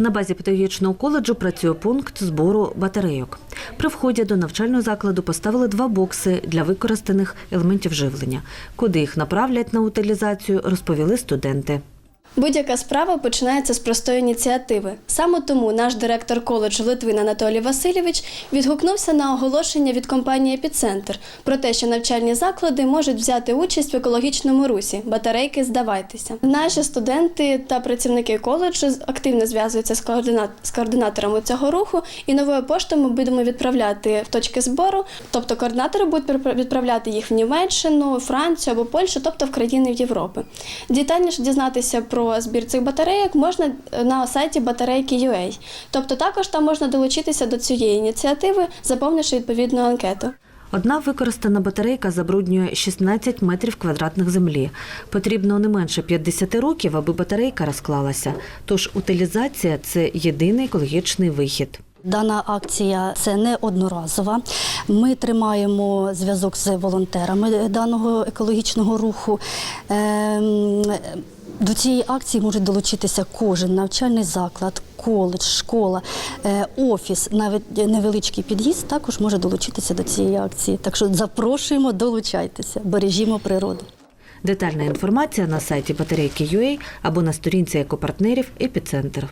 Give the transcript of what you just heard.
На базі педагогічного коледжу працює пункт збору батарейок. При вході до навчального закладу поставили два бокси для використаних елементів живлення. Куди їх направлять на утилізацію, розповіли студенти. Будь-яка справа починається з простої ініціативи. Саме тому наш директор коледжу Литвин Анатолій Васильович відгукнувся на оголошення від компанії Епіцентр про те, що навчальні заклади можуть взяти участь в екологічному русі. Батарейки здавайтеся. Наші студенти та працівники коледжу активно зв'язуються з, координа... з координаторами цього руху, і новою поштою ми будемо відправляти в точки збору. Тобто координатори будуть відправляти їх в Німеччину, Францію або Польщу, тобто в країни Європи. Детальніше дізнатися про збір цих батарейок можна на сайті батарейки.ua. Тобто також там можна долучитися до цієї ініціативи, заповнивши відповідну анкету. Одна використана батарейка забруднює 16 метрів квадратних землі. Потрібно не менше 50 років, аби батарейка розклалася. Тож утилізація це єдиний екологічний вихід. Дана акція це не одноразова. Ми тримаємо зв'язок з волонтерами даного екологічного руху. До цієї акції можуть долучитися кожен навчальний заклад, коледж, школа, е, офіс, навіть невеличкий під'їзд також може долучитися до цієї акції. Так що запрошуємо, долучайтеся, бережімо природу. Детальна інформація на сайті батарейки.ua або на сторінці екопартнерів «Епіцентр».